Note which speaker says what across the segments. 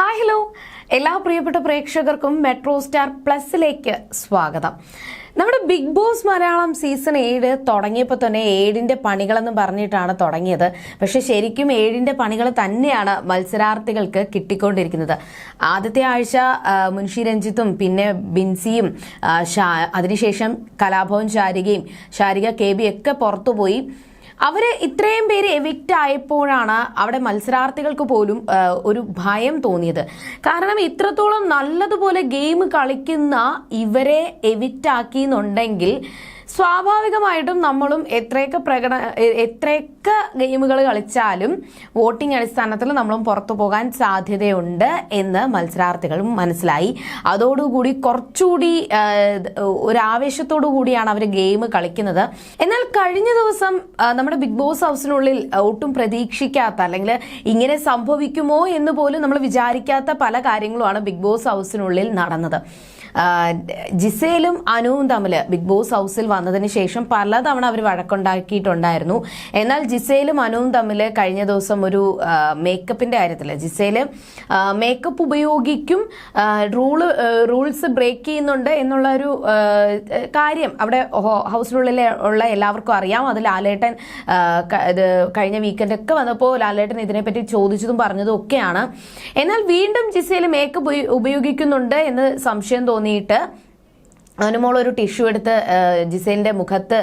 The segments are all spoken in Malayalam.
Speaker 1: Hi hello. എല്ലാ പ്രിയപ്പെട്ട പ്രേക്ഷകർക്കും മെട്രോ സ്റ്റാർ പ്ലസിലേക്ക് സ്വാഗതം. നമ്മുടെ ബിഗ് ബോസ് മലയാളം സീസൺ ഏഴ് തുടങ്ങിയപ്പോൾ തന്നെ ഏഴിന്റെ പണികളെന്ന് പറഞ്ഞിട്ടാണ് തുടങ്ങിയത്. പക്ഷേ ശരിക്കും ഏഴിന്റെ പണികൾ തന്നെയാണ് മത്സരാർത്ഥികൾക്ക് കിട്ടിക്കൊണ്ടിരിക്കുന്നത്. ആദ്യത്തെ ആഴ്ച മുൻഷി രഞ്ജിത്തും പിന്നെ ബിൻസിയും അതിനുശേഷം കലാഭവൻ ശാരികയും ശാരിക കെ ബി ഒക്കെ പുറത്തുപോയി. അവർ ഇത്രയും പേര് എവിക്റ്റ് ആയപ്പോഴാണ് അവിടെ മത്സരാർത്ഥികൾക്ക് പോലും ഒരു ഭയം തോന്നിയത്. കാരണം ഇത്രത്തോളം നല്ലതുപോലെ ഗെയിം കളിക്കുന്ന ഇവരെ എവിക്റ്റ് ആക്കിയെന്നുണ്ടെങ്കിൽ സ്വാഭാവികമായിട്ടും നമ്മളും എത്രയൊക്കെ പ്രകട എത്രയൊക്കെ ഗെയിമുകൾ കളിച്ചാലും വോട്ടിംഗ് അടിസ്ഥാനത്തിൽ നമ്മളും പുറത്തു പോകാൻ സാധ്യതയുണ്ട് എന്ന് മത്സരാർത്ഥികളും മനസ്സിലായി. അതോടുകൂടി കുറച്ചുകൂടി ഒരാവേശത്തോടു കൂടിയാണ് അവർ ഗെയിം കളിക്കുന്നത്. എന്നാൽ കഴിഞ്ഞ ദിവസം നമ്മുടെ ബിഗ് ബോസ് ഹൗസിനുള്ളിൽ ഒട്ടും പ്രതീക്ഷിക്കാത്ത അല്ലെങ്കിൽ ഇങ്ങനെ സംഭവിക്കുമോ എന്ന് പോലും നമ്മൾ വിചാരിക്കാത്ത പല കാര്യങ്ങളുമാണ് ബിഗ് ബോസ് ഹൗസിനുള്ളിൽ നടന്നത്. ജിസേലും അനുവും തമ്മിൽ ബിഗ് ബോസ് ഹൗസിൽ വന്നതിന് ശേഷം പലതവണ അവർ വഴക്കുണ്ടാക്കിയിട്ടുണ്ടായിരുന്നു. എന്നാൽ ജിസയിലും അനുവും തമ്മിൽ കഴിഞ്ഞ ദിവസം ഒരു മേക്കപ്പിന്റെ കാര്യത്തിൽ ജിസേൽ മേക്കപ്പ് ഉപയോഗിക്കും റൂൾ റൂൾസ് ബ്രേക്ക് ചെയ്യുന്നുണ്ട് എന്നുള്ള ഒരു കാര്യം അവിടെ ഹൗസിനുള്ളിൽ ഉള്ള എല്ലാവർക്കും അറിയാം. അത് ലാലേട്ടൻ കഴിഞ്ഞ വീക്കെൻഡ് ഒക്കെ വന്നപ്പോൾ ലാലേട്ടൻ ഇതിനെപ്പറ്റി ചോദിച്ചതും പറഞ്ഞതും ഒക്കെയാണ്. എന്നാൽ വീണ്ടും ജിസയിൽ മേക്കപ്പ് ഉപയോഗിക്കുന്നുണ്ട് എന്ന് സംശയം തോന്നിയിട്ട് അനുമോൾ ഒരു ടിഷ്യൂ എടുത്ത് ജിസേലിന്റെ മുഖത്ത്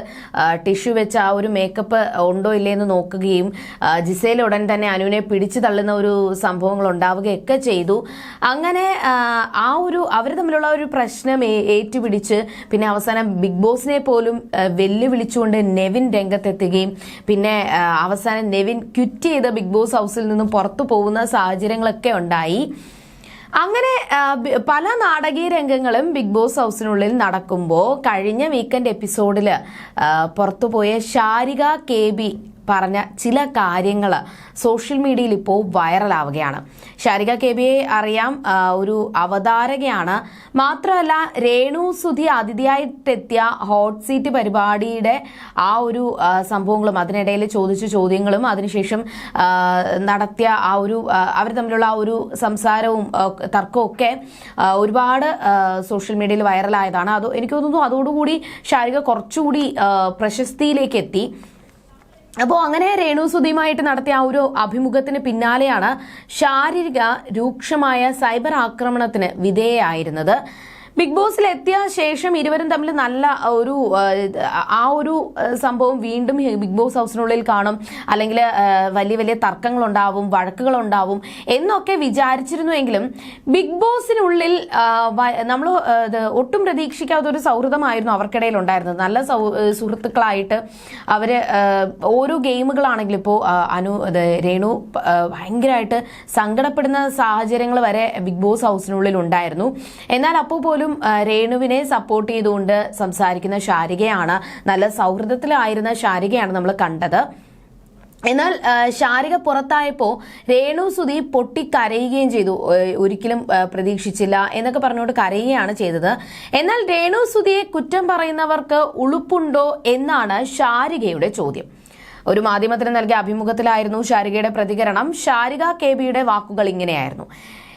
Speaker 1: ടിഷ്യൂ വെച്ച് ആ ഒരു മേക്കപ്പ് ഉണ്ടോ ഇല്ലേ എന്ന് നോക്കുകയും ജിസേൽ ഉടൻ തന്നെ അനുവിനെ പിടിച്ചു തള്ളുന്ന ഒരു സംഭവങ്ങൾ ഉണ്ടാവുകയൊക്കെ ചെയ്തു. അങ്ങനെ ആ, ഒരു അവർ തമ്മിലുള്ള ഒരു പ്രശ്നം ഏറ്റുപിടിച്ച് പിന്നെ അവസാനം ബിഗ് ബോസിനെ പോലും വെല്ലുവിളിച്ചുകൊണ്ട് നെവിൻ രംഗത്തെത്തുകയും പിന്നെ അവസാനം നെവിൻ ക്വിറ്റ് ചെയ്ത് ബിഗ് ബോസ് ഹൗസിൽ നിന്നും പുറത്തു പോകുന്ന സാഹചര്യങ്ങളൊക്കെ ഉണ്ടായി. അങ്ങനെ പല നാടകീയ രംഗങ്ങളും ബിഗ് ബോസ് ഹൗസിനുള്ളിൽ നടക്കുമ്പോൾ കഴിഞ്ഞ വീക്കെൻഡ് എപ്പിസോഡിൽ പുറത്തുപോയ ശാരിക കെ ബി പറഞ്ഞ ചില കാര്യങ്ങൾ സോഷ്യൽ മീഡിയയിൽ ഇപ്പോൾ വൈറലാവുകയാണ്. ശാരിക കെ ബിയെ അറിയാം ഒരു അവതാരകയാണ്. മാത്രമല്ല രേണു സുധി അതിഥിയായിട്ടെത്തിയ ഹോട്ട് സീറ്റ് പരിപാടിയുടെ ആ ഒരു സംഭവങ്ങളും അതിനിടയിൽ ചോദിച്ച ചോദ്യങ്ങളും അതിനുശേഷം നടത്തിയ ആ ഒരു അവർ തമ്മിലുള്ള ആ ഒരു സംസാരവും തർക്കമൊക്കെ ഒരുപാട് സോഷ്യൽ മീഡിയയിൽ വൈറലായതാണ്. അത് എനിക്ക് തോന്നുന്നു അതോടുകൂടി ശാരിക കുറച്ചുകൂടി പ്രശസ്തിയിലേക്ക് എത്തി. അപ്പോൾ അങ്ങനെ രേണു സുധിയുമായിട്ട് നടത്തിയ ആ ഒരു അഭിമുഖത്തിന് പിന്നാലെയാണ് ശാരീരിക രൂക്ഷമായ സൈബർ ആക്രമണത്തിന് വിധേയായിരുന്നത്. ബിഗ് ബോസിൽ എത്തിയ ശേഷം ഇരുവരും തമ്മിൽ നല്ല ഒരു ആ, ഒരു സംഭവം വീണ്ടും ബിഗ് ബോസ് ഹൗസിനുള്ളിൽ കാണും. അല്ലെങ്കിൽ വലിയ വലിയ തർക്കങ്ങൾ ഉണ്ടാവും വഴക്കുകൾ ഉണ്ടാവും എന്നൊക്കെ വിചാരിച്ചിരുന്നുവെങ്കിലും ബിഗ് ബോസിനുള്ളിൽ നമ്മൾ ഒട്ടും പ്രതീക്ഷിക്കാത്ത ഒരു സൗഹൃദമായിരുന്നു അവർക്കിടയിൽ ഉണ്ടായിരുന്നത് നല്ല സുഹൃത്തുക്കളായിട്ട് അവർ ഓരോ ഗെയിമുകളാണെങ്കിലും ഇപ്പോൾ അനു രേണു ഭയങ്കരമായിട്ട് സങ്കടപ്പെടുന്ന സാഹചര്യങ്ങൾ വരെ ബിഗ് ബോസ് ഹൗസിനുള്ളിൽ ഉണ്ടായിരുന്നു. എന്നാൽ അപ്പോൾ പോലും ആ, രേണുവിനെ സപ്പോർട്ട് ചെയ്തുകൊണ്ട് സംസാരിക്കുന്ന ശാരികയാണ്. നല്ല സൗഹൃദത്തിലായിരുന്ന ശാരികയാണ് നമ്മൾ കണ്ടത്. എന്നാൽ ശാരിക പുറത്തായപ്പോൾ രേണു സുധി പൊട്ടിക്കരയുകയും ചെയ്തു. ഒരിക്കലും പ്രതീക്ഷിച്ചില്ല എന്നൊക്കെ പറഞ്ഞുകൊണ്ട് കരയുകയാണ് ചെയ്തത്. എന്നാൽ രേണു സുധിയെ കുറ്റം പറയുന്നവർക്ക് ഉളുപ്പുണ്ടോ എന്നാണ് ശാരികയുടെ ചോദ്യം. ഒരു മാധ്യമത്തിന് നൽകിയ അഭിമുഖത്തിലായിരുന്നു ശാരികയുടെ പ്രതികരണം. ശാരിക കെ ബിയുടെ വാക്കുകൾ ഇങ്ങനെയായിരുന്നു.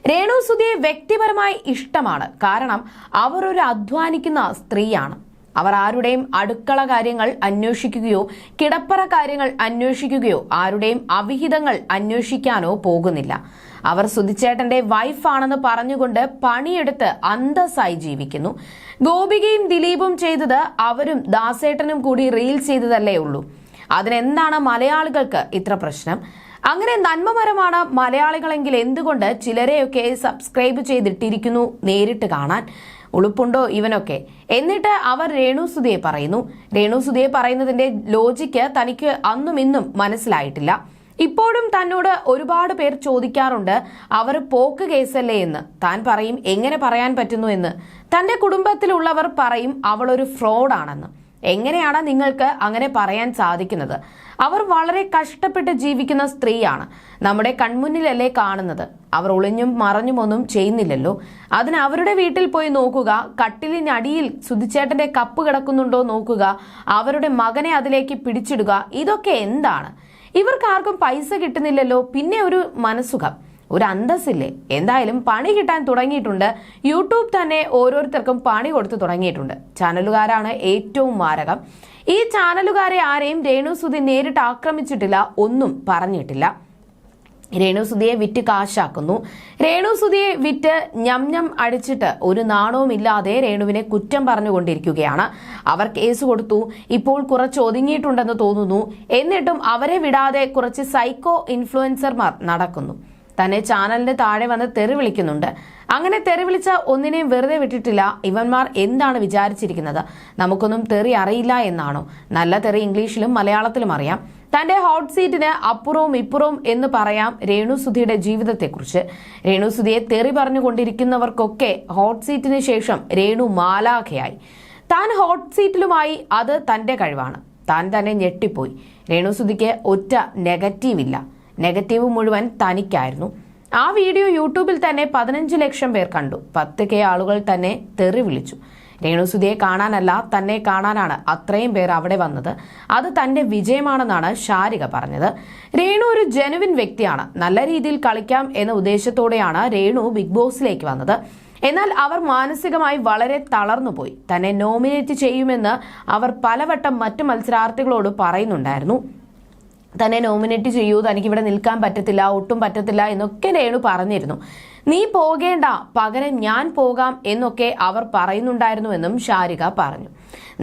Speaker 1: രേണു സുധിയെ വ്യക്തിപരമായി ഇഷ്ടമാണ്. കാരണം അവർ ഒരു അധ്വാനിക്കുന്ന സ്ത്രീയാണ്. അവർ ആരുടെയും അടുക്കള കാര്യങ്ങൾ അന്വേഷിക്കുകയോ കിടപ്പറ കാര്യങ്ങൾ അന്വേഷിക്കുകയോ ആരുടെയും അവിഹിതങ്ങൾ അന്വേഷിക്കാനോ പോകുന്നില്ല. അവർ സുധിച്ചേട്ടന്റെ വൈഫാണെന്ന് പറഞ്ഞുകൊണ്ട് പണിയെടുത്ത് അന്തസ്സായി ജീവിക്കുന്നു. ഗോപികയും ദിലീപും ചെയ്തത് അവരും ദാസേട്ടനും കൂടി റീൽ ചെയ്തതല്ലേ ഉള്ളൂ. അതിനെന്താണ് മലയാളികൾക്ക് ഇത്ര പ്രശ്നം? അങ്ങനെ നന്മമരമാണ് മലയാളികളെങ്കിൽ എന്തുകൊണ്ട് ചിലരെയൊക്കെ സബ്സ്ക്രൈബ് ചെയ്തിട്ടിരിക്കുന്നു നേരിട്ട് കാണാൻ? ഉളുപ്പുണ്ടോ ഇവനൊക്കെ? എന്നിട്ട് അവർ രേണുസുതിയെ പറയുന്നു. രേണുസുതിയെ പറയുന്നതിന്റെ ലോജിക്ക് തനിക്ക് അന്നും ഇന്നും മനസ്സിലായിട്ടില്ല. ഇപ്പോഴും തന്നോട് ഒരുപാട് പേർ ചോദിക്കാറുണ്ട് അവർ പോക്ക് കേസല്ലേ എന്ന്? താൻ പറയും എങ്ങനെ പറയാൻ പറ്റുന്നു എന്ന്? തന്റെ കുടുംബത്തിലുള്ളവർ പറയും അവളൊരു ഫ്രോഡാണെന്ന് എങ്ങനെയാണ് നിങ്ങൾക്ക് അങ്ങനെ പറയാൻ സാധിക്കുന്നത്? അവർ വളരെ കഷ്ടപ്പെട്ട് ജീവിക്കുന്ന സ്ത്രീയാണ്. നമ്മുടെ കൺമുന്നിലല്ലേ കാണുന്നത്. അവർ ഒളിഞ്ഞും മറഞ്ഞുമൊന്നും ചെയ്യുന്നില്ലല്ലോ. അതിന് അവരുടെ വീട്ടിൽ പോയി നോക്കുക. കട്ടിലിനടിയിൽ സുധിച്ചേട്ടന്റെ കപ്പ് കിടക്കുന്നുണ്ടോ നോക്കുക. അവരുടെ മകനെ അതിലേക്ക് പിടിച്ചിടുക. ഇതൊക്കെ എന്താണ്? ഇവർക്ക് ആർക്കും പൈസ കിട്ടുന്നില്ലല്ലോ. പിന്നെ ഒരു മനസുഖം ഒരു അന്തസ്സില്ലേ? എന്തായാലും പണി കിട്ടാൻ തുടങ്ങിയിട്ടുണ്ട്. യൂട്യൂബ് തന്നെ ഓരോരുത്തർക്കും പണി കൊടുത്തു തുടങ്ങിയിട്ടുണ്ട്. ചാനലുകാരാണ് ഏറ്റവും മാരകം. ഈ ചാനലുകാരെ ആരെയും രേണു സുധി നേരിട്ട് ആക്രമിച്ചിട്ടില്ല ഒന്നും പറഞ്ഞിട്ടില്ല. രേണുസുതിയെ വിറ്റ് കാശാക്കുന്നു. രേണുസുതിയെ വിറ്റ് ഞം ഞം അടിച്ചിട്ട് ഒരു നാണവും ഇല്ലാതെ രേണുവിനെ കുറ്റം പറഞ്ഞുകൊണ്ടിരിക്കുകയാണ്. അവർ കേസ് കൊടുത്തു. ഇപ്പോൾ കുറച്ച് ഒതുങ്ങിയിട്ടുണ്ടെന്ന് തോന്നുന്നു. എന്നിട്ടും അവരെ വിടാതെ കുറച്ച് സൈക്കോ ഇൻഫ്ലുവൻസർമാർ നടക്കുന്നു. തന്നെ ചാനലിന്റെ താഴെ വന്ന് തെറി വിളിക്കുന്നുണ്ട്. അങ്ങനെ തെറി വിളിച്ച ഒന്നിനെയും വെറുതെ വിട്ടിട്ടില്ല. ഇവന്മാർ എന്താണ് വിചാരിച്ചിരിക്കുന്നത്? നമുക്കൊന്നും തെറി അറിയില്ല എന്നാണോ? നല്ല തെറി ഇംഗ്ലീഷിലും മലയാളത്തിലും അറിയാം. തന്റെ ഹോട്ട് സീറ്റിന് അപ്പുറവും ഇപ്പുറവും എന്ന് പറയാം രേണുസുധിയുടെ ജീവിതത്തെക്കുറിച്ച്. രേണുസുധിയെ തെറി പറഞ്ഞുകൊണ്ടിരിക്കുന്നവർക്കൊക്കെ ഹോട്ട് സീറ്റിന് ശേഷം രേണു മാലാഖയായി. താൻ ഹോട്ട് സീറ്റിലുമായി അത് തന്റെ കഴിവാണ്. താൻ തന്നെ ഞെട്ടിപ്പോയി. രേണുസുധിക്ക് ഒറ്റ നെഗറ്റീവ് ഇല്ല. നെഗറ്റീവ് മുഴുവൻ തനിക്കായിരുന്നു. ആ വീഡിയോ യൂട്യൂബിൽ തന്നെ പതിനഞ്ച് ലക്ഷം പേർ കണ്ടു. പത്ത് കെ ആളുകൾ തന്നെ തെറി വിളിച്ചു. രേണുസുതിയെ കാണാനല്ല തന്നെ കാണാനാണ് അത്രയും പേർ അവിടെ വന്നത്. അത് തന്റെ വിജയമാണെന്നാണ് ഷാരിക പറഞ്ഞത്. രേണു ഒരു ജനുവിൻ വ്യക്തിയാണ്. നല്ല രീതിയിൽ കളിക്കാം എന്ന ഉദ്ദേശത്തോടെയാണ് രേണു ബിഗ് ബോസിലേക്ക് വന്നത്. എന്നാൽ അവർ മാനസികമായി വളരെ തളർന്നുപോയി തന്നെ നോമിനേറ്റ് ചെയ്യുമെന്ന് അവർ പലവട്ടം മറ്റു മത്സരാർത്ഥികളോട് പറയുന്നുണ്ടായിരുന്നു. തന്നെ നോമിനേറ്റ് ചെയ്യൂ തനിക്ക് ഇവിടെ നിൽക്കാൻ പറ്റത്തില്ല ഒട്ടും പറ്റത്തില്ല എന്നൊക്കെ രേണു പറഞ്ഞിരുന്നു. നീ പോകേണ്ട പകരം ഞാൻ പോകാം എന്നൊക്കെ അവർ പറയുന്നുണ്ടായിരുന്നുവെന്നും ഷാരിക പറഞ്ഞു.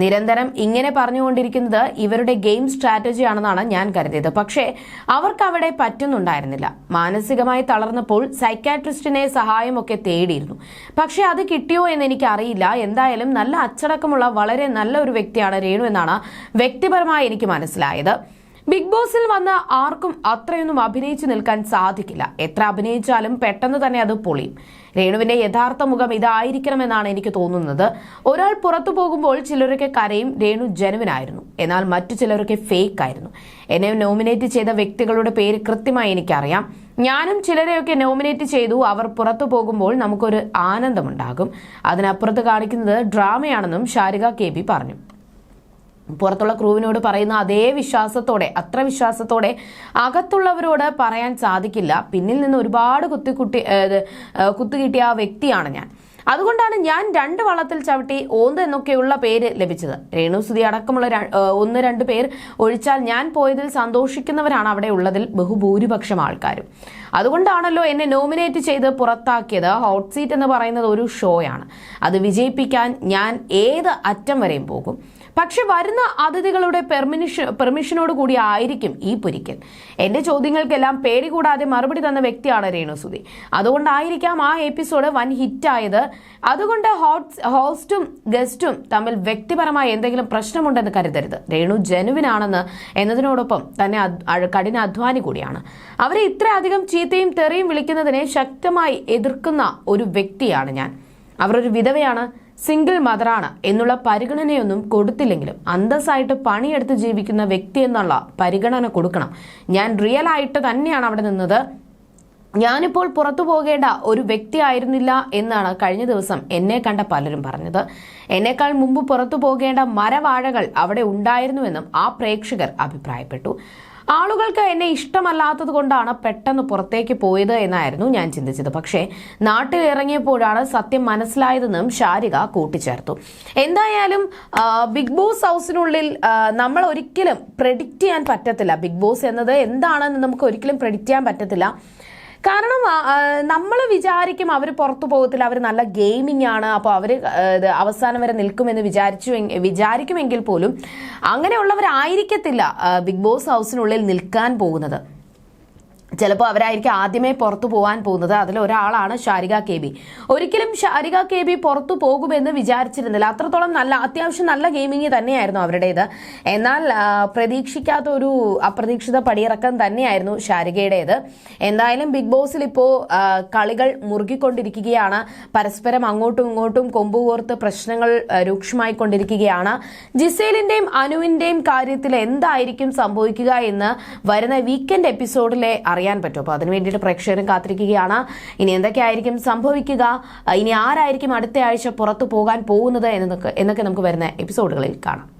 Speaker 1: നിരന്തരം ഇങ്ങനെ പറഞ്ഞുകൊണ്ടിരിക്കുന്നത് ഇവരുടെ ഗെയിം സ്ട്രാറ്റജി ആണെന്നാണ് ഞാൻ കരുതിയത്. പക്ഷേ അവർക്ക് അവിടെ പറ്റുന്നുണ്ടായിരുന്നില്ല. മാനസികമായി തളർന്നപ്പോൾ സൈക്കാട്രിസ്റ്റിനെ സഹായമൊക്കെ തേടിയിരുന്നു. പക്ഷെ അത് കിട്ടിയോ എന്ന് എനിക്ക് അറിയില്ല എന്തായാലും നല്ല അച്ചടക്കമുള്ള വളരെ നല്ല ഒരു വ്യക്തിയാണ് രേണു എന്നാണ് വ്യക്തിപരമായി എനിക്ക് മനസ്സിലായത്. ബിഗ് ബോസിൽ വന്ന ആർക്കും അത്രയൊന്നും അഭിനയിച്ചു നിൽക്കാൻ സാധിക്കില്ല. എത്ര അഭിനയിച്ചാലും പെട്ടെന്ന് തന്നെ അത് പൊളിയും. രേണുവിന്റെ യഥാർത്ഥ മുഖം ഇതായിരിക്കണമെന്നാണ് എനിക്ക് തോന്നുന്നത്. ഒരാൾ പുറത്തു പോകുമ്പോൾ ചിലരൊക്കെ കരയും രേണു ജനുവിനായിരുന്നു. എന്നാൽ മറ്റു ചിലരൊക്കെ ഫേക്ക് ആയിരുന്നു. എന്നെ നോമിനേറ്റ് ചെയ്ത വ്യക്തികളുടെ പേര് കൃത്യമായി എനിക്കറിയാം. ഞാനും ചിലരെയൊക്കെ നോമിനേറ്റ് ചെയ്തു. അവർ പുറത്തു പോകുമ്പോൾ നമുക്കൊരു ആനന്ദമുണ്ടാകും. അതിനപ്പുറത്ത് കാണിക്കുന്നത് ഡ്രാമയാണെന്നും ഷാരിക കെ പറഞ്ഞു. പുറത്തുള്ള ക്രൂവിനോട് പറയുന്ന അതേ വിശ്വാസത്തോടെ അത്ര വിശ്വാസത്തോടെ അകത്തുള്ളവരോട് പറയാൻ സാധിക്കില്ല. പിന്നിൽ നിന്ന് ഒരുപാട് കുത്തി കുട്ടി കുത്തുകിട്ടിയ ആ വ്യക്തിയാണ് ഞാൻ. അതുകൊണ്ടാണ് ഞാൻ രണ്ട് വള്ളത്തിൽ ചവിട്ടി ഓന്ത് എന്നൊക്കെയുള്ള പേര് ലഭിച്ചത്. രേണുസുതി അടക്കമുള്ള ഒന്ന് രണ്ട് പേർ ഒഴിച്ചാൽ ഞാൻ പോയതിൽ സന്തോഷിക്കുന്നവരാണ് അവിടെ ഉള്ളതിൽ ബഹുഭൂരിപക്ഷം ആൾക്കാരും. അതുകൊണ്ടാണല്ലോ എന്നെ നോമിനേറ്റ് ചെയ്ത് പുറത്താക്കിയത്. ഹോട്ട് സീറ്റ് എന്ന് പറയുന്നത് ഒരു ഷോയാണ്. അത് വിജയിപ്പിക്കാൻ ഞാൻ ഏത് അറ്റം വരെയും പോകും. പക്ഷെ വരുന്ന അതിഥികളുടെ പെർമിഷൻ പെർമിഷനോട് കൂടി ആയിരിക്കും ഈ പൊരിക്കൽ. എന്റെ ചോദ്യങ്ങൾക്കെല്ലാം പേടി കൂടാതെ മറുപടി തന്ന വ്യക്തിയാണ് രേണുസുതി. അതുകൊണ്ടായിരിക്കാം ആ എപ്പിസോഡ് വൻ ഹിറ്റായത്. അതുകൊണ്ട് ഹോട്ട് ഹോസ്റ്റും ഗസ്റ്റും തമ്മിൽ വ്യക്തിപരമായ എന്തെങ്കിലും പ്രശ്നമുണ്ടെന്ന് കരുതരുത്. രേണു ജനുവിനാണെന്ന് എന്നതിനോടൊപ്പം തന്നെ കഠിന അധ്വാനി കൂടിയാണ്. അവരെ ഇത്രയധികം ചീത്തയും തെറിയും വിളിക്കുന്നതിനെ ശക്തമായി എതിർക്കുന്ന ഒരു വ്യക്തിയാണ് ഞാൻ. അവരൊരു വിധവയാണ്. സിംഗിൾ മദറാണ് എന്നുള്ള പരിഗണനയൊന്നും കൊടുത്തില്ലെങ്കിലും അന്തസ്സായിട്ട് പണിയെടുത്ത് ജീവിക്കുന്ന വ്യക്തി എന്നുള്ള പരിഗണന കൊടുക്കണം. ഞാൻ റിയൽ ആയിട്ട് തന്നെയാണ് അവിടെ നിന്നത്. ഞാനിപ്പോൾ പുറത്തു പോകേണ്ട ഒരു വ്യക്തി ആയിരുന്നില്ല എന്നാണ് കഴിഞ്ഞ ദിവസം എന്നെ കണ്ട പലരും പറഞ്ഞത്. എന്നേക്കാൾ മുമ്പ് പുറത്തു പോകേണ്ട മരവാഴകൾ അവിടെ ഉണ്ടായിരുന്നുവെന്നും ആ പ്രേക്ഷകർ അഭിപ്രായപ്പെട്ടു. ആളുകൾക്ക് എന്നെ ഇഷ്ടമല്ലാത്തത് കൊണ്ടാണ് പെട്ടെന്ന് പുറത്തേക്ക് പോയത് എന്നായിരുന്നു ഞാൻ ചിന്തിച്ചത്. പക്ഷേ നാട്ടിൽ ഇറങ്ങിയപ്പോഴാണ് സത്യം മനസ്സിലായതെന്നും ഷാരിക കൂട്ടിച്ചേർത്തു. എന്തായാലും ബിഗ് ബോസ് ഹൗസിനുള്ളിൽ നമ്മൾ ഒരിക്കലും പ്രെഡിക്റ്റ് ചെയ്യാൻ പറ്റത്തില്ല. ബിഗ് ബോസ് എന്നത് എന്താണെന്ന് നമുക്ക് ഒരിക്കലും പ്രെഡിക്റ്റ് ചെയ്യാൻ പറ്റത്തില്ല. കാരണം നമ്മൾ വിചാരിക്കും അവർ പുറത്തു പോകത്തില്ല അവർ നല്ല ഗെയിമിംഗ് ആണ് അപ്പോൾ അവർ അവസാനം വരെ നിൽക്കുമെന്ന് വിചാരിച്ചു വിചാരിക്കുമെങ്കിൽ പോലും അങ്ങനെയുള്ളവരായിരിക്കത്തില്ല ബിഗ് ബോസ് ഹൗസിനുള്ളിൽ നിൽക്കാൻ പോകുന്നത്. ചിലപ്പോൾ അവരായിരിക്കും ആദ്യമേ പുറത്തു പോകാൻ പോകുന്നത്. അതിൽ ഒരാളാണ് ഷാരിക കെ ബി. ഒരിക്കലും ഷാരിക കെ ബി പുറത്തു പോകുമെന്ന് വിചാരിച്ചിരുന്നില്ല. അത്രത്തോളം നല്ല അത്യാവശ്യം നല്ല ഗെയിമിങ് തന്നെയായിരുന്നു അവരുടേത്. എന്നാൽ പ്രതീക്ഷിക്കാത്ത ഒരു അപ്രതീക്ഷിത പടിയിറക്കം തന്നെയായിരുന്നു ഷാരികയുടേത് എന്തായാലും ബിഗ് ബോസിൽ ഇപ്പോൾ കളികൾ മുറുകിക്കൊണ്ടിരിക്കുകയാണ്. പരസ്പരം അങ്ങോട്ടും ഇങ്ങോട്ടും കൊമ്പുകോർത്ത് പ്രശ്നങ്ങൾ രൂക്ഷമായി കൊണ്ടിരിക്കുകയാണ് ജിസേലിന്റെയും അനുവിന്റെയും കാര്യത്തിൽ എന്തായിരിക്കും സംഭവിക്കുക എന്ന് വരുന്ന വീക്കെൻഡ് എപ്പിസോഡിലെ അറിയാൻ പറ്റും. അപ്പോൾ അതിന് വേണ്ടിയിട്ട് പ്രേക്ഷകരും കാത്തിരിക്കുകയാണ്. ഇനി എന്തൊക്കെയായിരിക്കും സംഭവിക്കുക? ഇനി ആരായിരിക്കും അടുത്ത ആഴ്ച പുറത്തു പോകാൻ പോകുന്നത് എന്നൊക്കെ എന്നൊക്കെ നമുക്ക് വരുന്ന എപ്പിസോഡുകളിൽ കാണാം.